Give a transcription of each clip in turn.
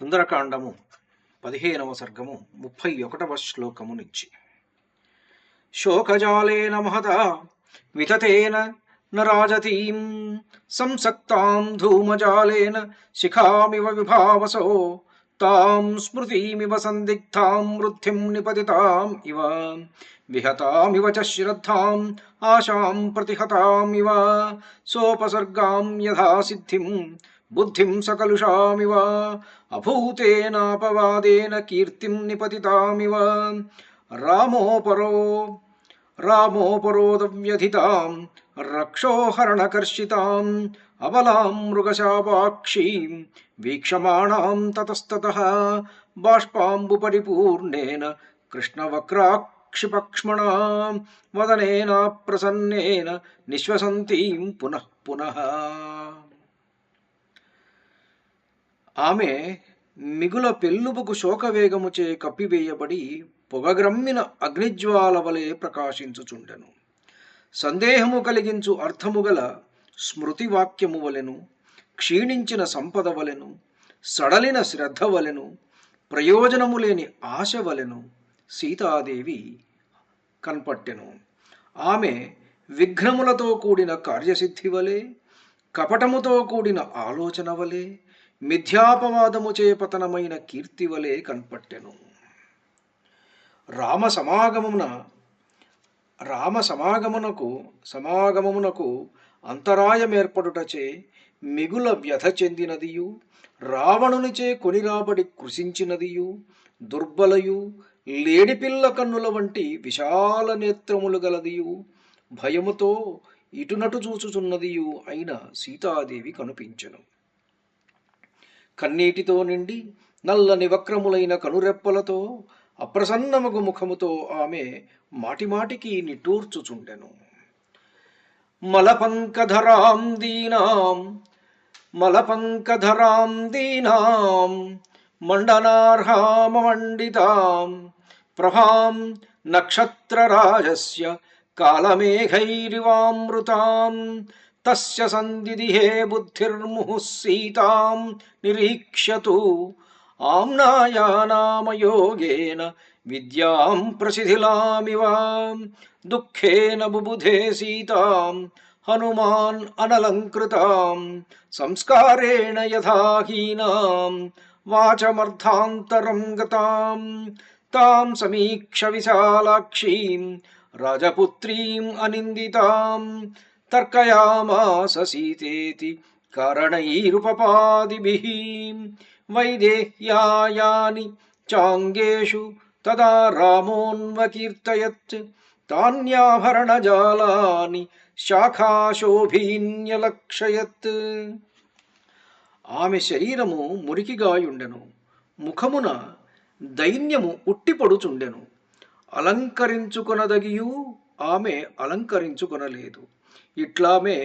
సుందరకాండము పదిహేనవ సర్గము ముప్పై ఒకటవ శ్లోకము నుంచి శోకజాలేన మహత వితతేన నరాజతీం సంసక్తాం ధూమజాలేన శిఖామివ విభావసో తాం స్మృతిమివ సందిగ్ధాం వృద్ధిం నిపతితాం ఇవ విహతామివ చ శ్రద్ధాం ఆశాం ప్రతిహతామివ సోపసర్గాం యథా సిద్ధిం బుద్ధిం సకలుషామివ అభూతేనాపవాదేన కీర్తిం నిపతితామివ. రామోపరో రామోపరోదవ్యధితాం రక్షోహరణకర్షితాం అబలాం మృగశాపాక్షీం వీక్షమాణాం తతస్తత బాష్పాంబుపరిపూర్ణేన కృష్ణవక్రాక్షిపక్ష్మణా వదనేన ప్రసన్నేన నిశ్వసంతీం పునః పునః. ఆమె మిగుల పెళ్ళుబకు శోకవేగముచే కప్పివేయబడి పొగగ్రమ్మిన అగ్నిజ్వాల వలె ప్రకాశించుచుండెను. సందేహము కలిగించు అర్థము గల స్మృతివాక్యము వలెను క్షీణించిన సంపద వలెను సడలిన శ్రద్ధ వలెను ప్రయోజనము లేని ఆశ వలెను సీతాదేవి కనపట్టెను. ఆమె విఘ్నములతో కూడిన కార్యసిద్ధి వలె కపటముతో కూడిన ఆలోచన వలె మిథ్యాపవాదముచే పతనమైన కీర్తి వలె కన్పట్టెను. రామ సమాగమమున రామ సమాగమునకు సమాగమమునకు అంతరాయమేర్పడుటచే మిగుల వ్యధ చెందినదియు రావణునిచే కొనిరాబడి కృషించినదియు దుర్బలయు లేడిపిల్ల కన్నుల వంటి విశాల నేత్రములు గలదియు భయముతో ఇటునటు చూచుచున్నదియు అయిన సీతాదేవి కనిపించెను. కన్నీటితో నిండి నల్లని వక్రములైన కనురెప్పలతో అప్రసన్నముగు ముఖముతో ఆమె మాటిమాటికి నిట్టూర్చుచుండెను. మలపంకధరాం దీనాం మలపంకధరాం దీనాం మండనార్హామమండితాం ప్రభాం నక్షత్రరాజస్య కాలమేఘైరివామృతాం तस्य सन्दिदिहे बुद्धिर्मुहुः निरीक्ष्यतु आम्नायानामयोगेन विद्याम् प्रसिथिलामिव दुःखेन बुबुधे सीताम् हनुमान् अनलङ्कृतां संस्कारेण यथा हीनाम् वाचमर्थान्तरं गताम्। ताम् समीक्ष विशालाक्षीम् राजपुत्रीम् अनिन्दिताम्। తర్కయామాస సీతేతి కారణైరుపపాదిభిः వైదేహ్యాయాని చాంగేషు తదా రామోన్వకీర్తయత్ తాన్యాభరణజాలాని శాఖాశోభీన్యలక్షయత్ ఆమె శరీరము మురికిగాయుండెను. ముఖమున దైన్యము ఉట్టిపడుచుండెను. అలంకరించుకొనదగియు ఆమె అలంకరించుకొనలేదు. ఇట్లామే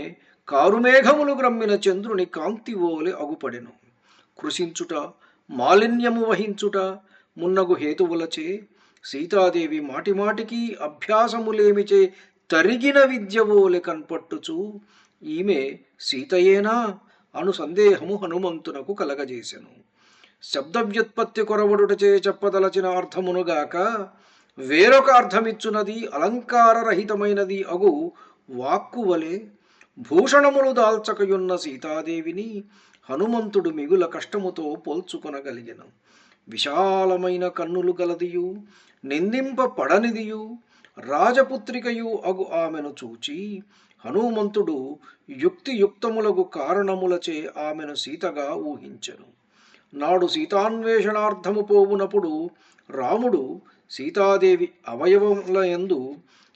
కారుమేఘములు గ్రమ్మిన చంద్రుని కాంతి ఓలె అగుపడెను. కృషించుట మాలిన్యము వహించుట మున్నగు హేతువులచే సీతాదేవి మాటిమాటికి అభ్యాసములేమిచే తరిగిన విద్యవోలె కన్పట్టుచు ఈమె సీతయేనా అను సందేహము హనుమంతునకు కలగజేసెను. శబ్ద వ్యుత్పత్తి కొరవడుటచే చెప్పదలచిన అర్థమునుగాక వేరొక అర్థమిచ్చునది అలంకారరహితమైనది అగు వాక్కు వలె భూషణములు దాల్చకయున్న సీతాదేవిని హనుమంతుడు మిగుల కష్టముతో పోల్చుకొనగలిగిన. విశాలమైన కన్నులు గలదియు నిందింప పడనిదియు రాజపుత్రికయు అగు ఆమెను చూచి హనుమంతుడు యుక్తియుక్తములకు కారణములచే ఆమెను సీతగా ఊహించెను. నాడు సీతాన్వేషణార్థము పోవునప్పుడు రాముడు సీతాదేవి అవయవముల యందు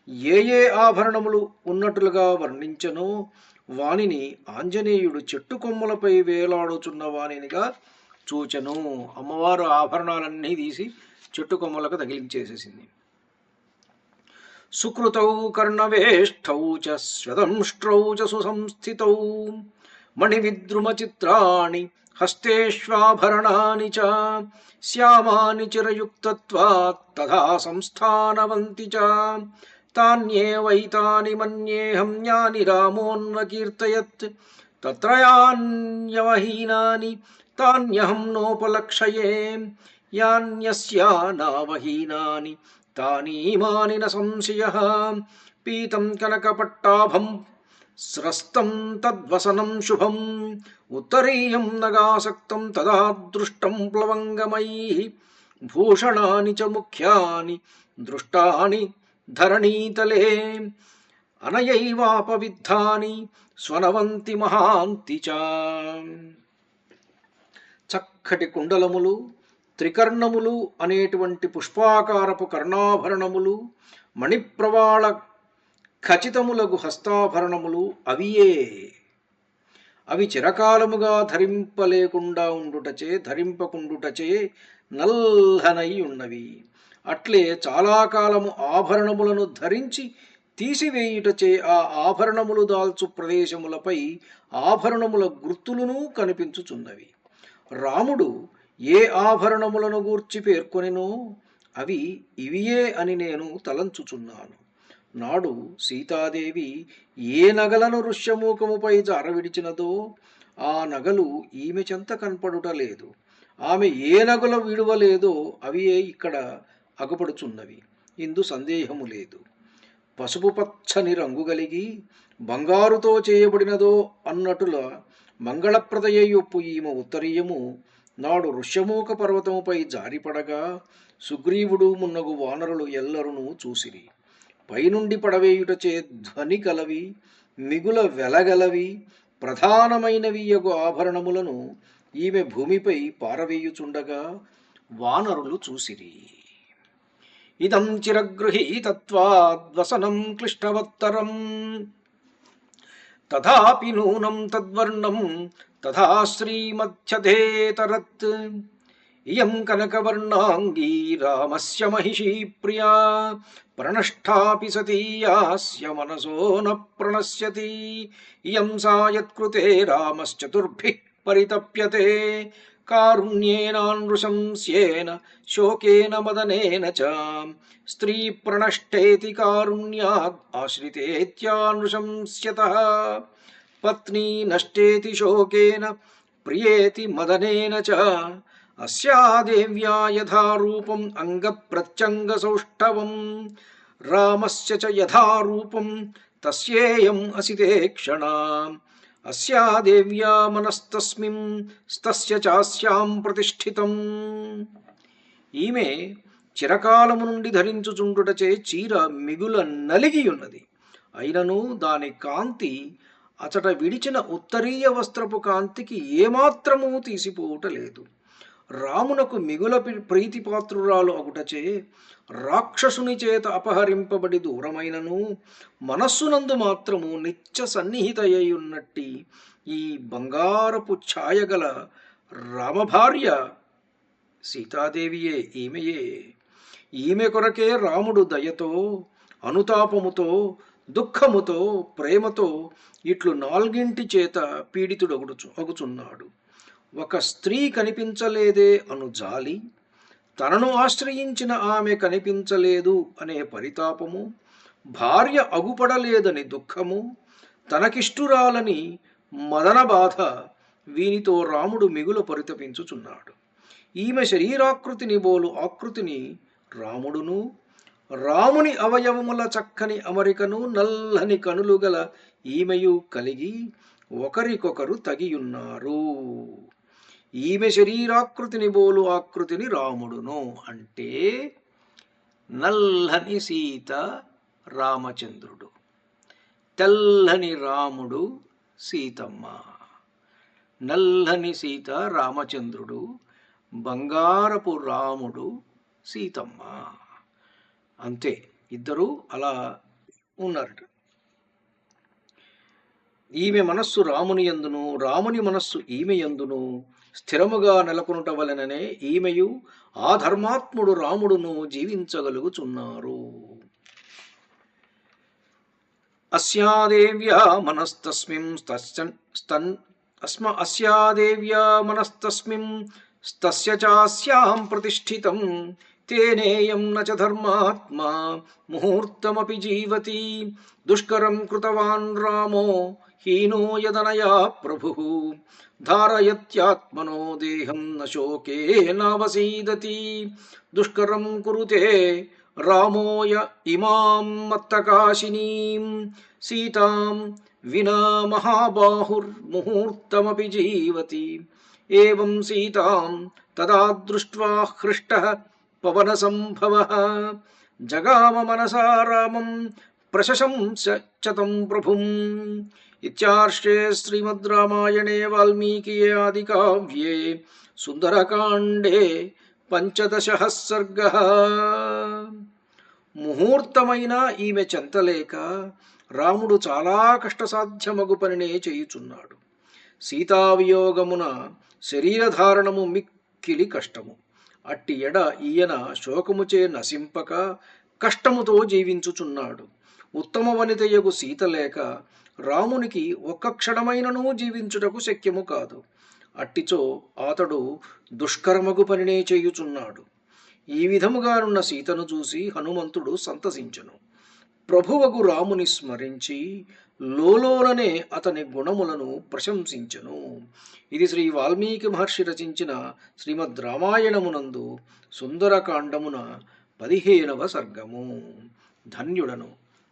ఏ ఏ ఆభరణములు ఉన్నట్లుగా వర్ణించను? వానిని ఆంజనేయుడు చెట్టు కొమ్మలపై వేలాడుచున్న వానినిగా చూచెను. అమ్మవారు ఆభరణాలన్నీ తీసి చెట్టు కొమ్మలకు తగిలించేసేసింది. సుకృతౌ కర్ణవేష్టౌ చ స్వదంష్ట్రౌ చ సుసంస్థితౌ మణివిద్రుమచిత్రాణి హస్తేష్వాభరణాని చ శ్యామాని చిరయుక్తత్వాత్ తథా సంస్థానవంతి చ తాన్యేవైతాని మన్యేహం జ్ఞాని రామోన్వకీర్తయత్. తత్రయాన్యవహీనాని తాన్యహం నోపలక్షయే. యాన్యస్యా నావహీనాని తానీమాని న సంశయః. పీతం కనకపట్టాభం స్రస్తం తద్వసనం శుభం. ఉత్తరీయం నగాసక్తం తదా దృష్టం ప్లవంగమైః. భూషణాని చ ముఖ్యాని దృష్టాని ధరణీతలే. అనయైవాపవిద్ధాని స్వనవంతి మహాంతి చ. చక్కటి కుండలములు త్రికర్ణములు అనేటువంటి పుష్పాకారపు కర్ణాభరణములు మణిప్రవాళ ఖచితములగు హస్తాభరణములు అవియే. అవి చిరకాలముగా ధరింపలేకుండా ఉండుటచే ధరింపకుండుటచే నల్లనై ఉన్నవి. అట్లే చాలా కాలము ఆభరణములను ధరించి తీసివేయుటచే ఆ ఆభరణములు దాల్చు ప్రదేశములపై ఆభరణముల గుర్తులను కనిపించుచున్నవి. రాముడు ఏ ఆభరణములను గూర్చి పేర్కొనెనో అవి ఇవియే అని నేను తలంచుచున్నాను. నాడు సీతాదేవి ఏ నగలను ఋష్యమూకముపై జారవిడిచినదో ఆ నగలు ఈమె చెంత కనపడుట లేదు. ఆమె ఏ నగల విడువలేదో అవియే ఇక్కడ అగుపడుచున్నవి ఇందు సందేహము లేదు. పసుపు పచ్చని రంగు కలిగి బంగారుతో చేయబడినదో అన్నటుల మంగళప్రదయొప్పు ఈమె ఉత్తరీయము. నాడు ఋష్యమూక పర్వతముపై జారిపడగా సుగ్రీవుడు మున్నగు వానరులు ఎల్లరును చూసిరి. పైనుండి పడవేయుటచే ధ్వని కలవి మిగుల వెలగలవి ప్రధానమైనవి యగు ఆభరణములను ఈమె భూమిపై పారవేయుచుండగా వానరులు చూసిరి. ఇదం చిరగృహీతత్వాద్వసనం క్లిష్టవత్తరం. తథాపి నూనం తద్వర్ణం తథా శ్రీమధ్యధేతరత్. ఇయం కనకవర్ణాంగీ రామస్య మహిషీ ప్రియా. ప్రణష్టాపి సతీయాస్య మనసో న ప్రణశ్యతి. ఇయం సాయత్కృతే రామశ్చతుర్భిః పరితప్యతే. కారుణ్యేనానృశంస్యేన శోకేన మదనేన చ స్త్రీ ప్రణష్టేతి కారుణ్యాద్ ఆశ్రితేత్యానృశంస్యత పత్నీ నష్టేతి శోకేన ప్రియేతి మదనేన చ అస్యాదేవ్యా యథారూపం యథా రూపం అంగప్రత్యంగసౌష్ఠవం రామస్య చ యథారూపం తస్యేయం అసితే క్షణా అస్యా దేవ్యా మనస్తస్మిం స్తస్య చాస్యాం ప్రతిష్ఠితం. ఈమె చిరకాలము నుండి ధరించుచుండుటచే చీర మిగుల నలిగి ఉన్నది అయినను దాని కాంతి అచట విడిచిన ఉత్తరీయ వస్త్రపు కాంతికి ఏమాత్రమూ తీసిపోవుట లేదు. రామునకు మిగుల ప్రీతిపాత్రురాలు అగుటచే రాక్షసుని చేత అపహరింపబడి దూరమైనను మనస్సునందు మాత్రము నిత్య సన్నిహితయ్యున్నట్టి ఈ బంగారపు ఛాయగల రామభార్య సీతాదేవియే ఈమెయే. ఈమె కొరకే రాముడు దయతో అనుతాపముతో దుఃఖముతో ప్రేమతో ఇట్లు నాల్గింటి చేత పీడితుడగుడుచు అగుచున్నాడు. ఒక స్త్రీ కనిపించలేదే అను జాలి తనను ఆశ్రయించిన ఆమె కనిపించలేదు అనే పరితాపము భార్య అగుపడలేదని దుఃఖము తనకిష్టురాలని మదన బాధ వీనితో రాముడు మిగుల పరితపించుచున్నాడు. ఈమె శరీరాకృతిని బోలు ఆకృతిని రాముడును రాముని అవయవముల చక్కని అమరికను నల్లని కనులు గల ఈమెయు కలిగి ఒకరికొకరు తగియున్నారు. ఈమె శరీరాకృతిని బోలు ఆకృతిని రాముడును అంటే నల్లని సీత రామచంద్రుడు. తెల్లని రాముడు సీతమ్మ. నల్లని సీత రామచంద్రుడు. బంగారపు రాముడు సీతమ్మ. అంతే. ఇద్దరు అలా ఉన్నారట. ఈమె మనస్సు రాముని యందును రాముని మనస్సు ఈమె యందును. స్థిరముగా నెలకొనుట వలననే ఈమెయు ఆ ధర్మాత్ముడు రాముడును జీవించగలుగుచున్నారు. అస్యాదేవ్యా మనస్తస్మిం స్తన్ స్తన్ అస్మ అస్యాదేవ్యా మనస్తస్మిం స్తస్య చాస్యాం ప్రతిష్ఠితం. తేనేయం నచ ధర్మాత్మా ముహూర్తమపి జీవతి. దుష్కరం కృతవాన్ రామో హీనో యదనయా ప్రభు. ధారయత్యాత్మనో దేహం నశోకే నవసీదతి. దుష్కరం కురుతే రామోయ ఇమాం మత్తకాశినీం. సీతాం వినా మహాబాహుర్ముహూర్తమపి జీవతి. ఏం సీతాం తదా దృష్ట్వా హృష్టः పవనసంభవः జగామ మనసా రామం ప్రశశంస ప్రభుం ఇర్షే శ్రీమద్ రామాయణే వాల్మీకియే ఆదికావ్యే సుందరకాండే పంచదశ సర్గ ముహూర్తమైన ఈమె చెంతలేక రాముడు చాలా కష్టసాధ్యమగు పనినే చేయుచున్నాడు. సీతావియోగమున శరీరధారణము మిక్కిలి కష్టము. అట్టి ఎడ ఈయన శోకముచే నశింపక కష్టముతో జీవించుచున్నాడు. ఉత్తమ వనితయగు సీత లేక రామునికి ఒక్క క్షణమైనను జీవించుటకు శక్యము కాదు. అట్టిచో అతడు దుష్కర్మగు పనినే చేయుచున్నాడు. ఈ విధముగానున్న సీతను చూసి హనుమంతుడు సంతసించను. ప్రభువగు రాముని స్మరించి లోలోలనే అతని గుణములను ప్రశంసించెను. ఇది శ్రీ వాల్మీకి మహర్షి రచించిన శ్రీమద్ రామాయణమునందు సుందరకాండమున పదిహేనవ సర్గము. ధన్యుడను.